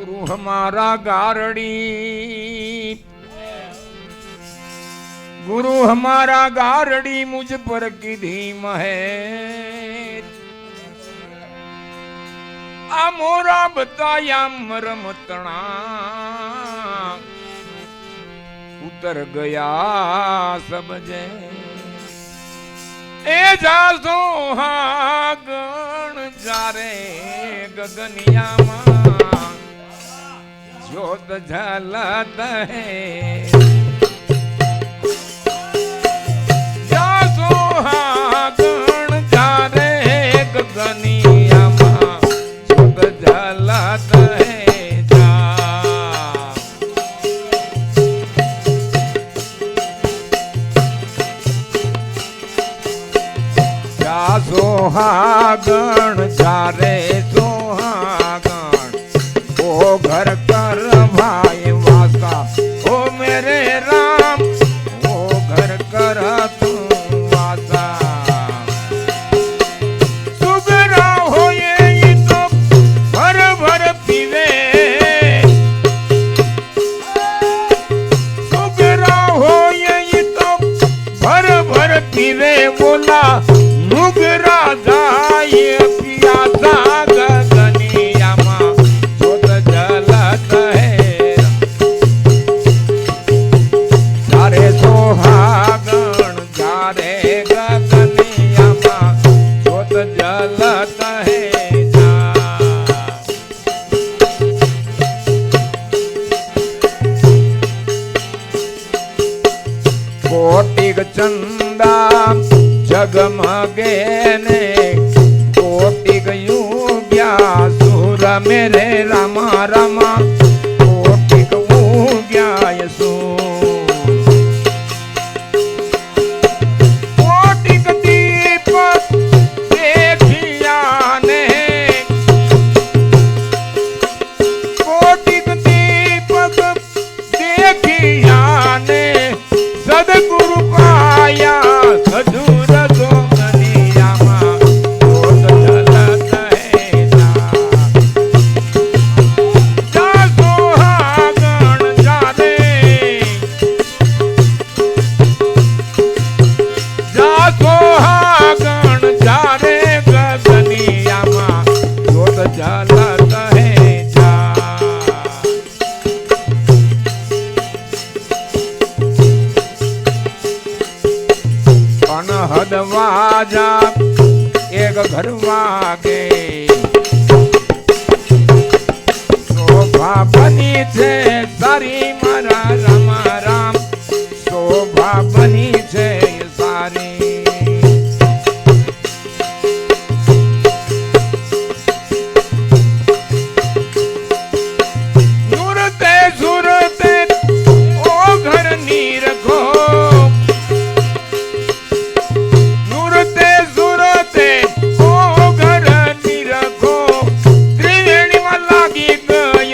ગૃહ મારા ગારડી. ગુરુ હમારા ગારડી મુજ પર કીધી મહે આ મોરા બતાયા મરમ તણા ઉતર ગયા સબજે. એ જાસો હા ગણ જારે ગગનિયામાં. જ્યોત ઝલત હે જાસો ગણ જારે ગગનિયામાં જ્યોત ઝલત હે જા જા સોહાગણ ચારે સોહાગણ પીવે મુગ નુગરા જાય જગમગે ને કોટી ગયું ગયા સુર મેરે રામા રામા. અનહદ વાજા એક ઘર વાગે. શોભા બની છે તારી મારા રામા રામ. શોભા બની છે સારી. સુરતે સુરતે ઓ ઘર નીરખો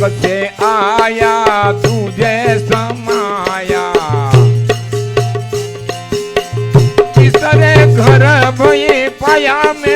बचे आया तुझे समाया। किसरे घर भई पाया में?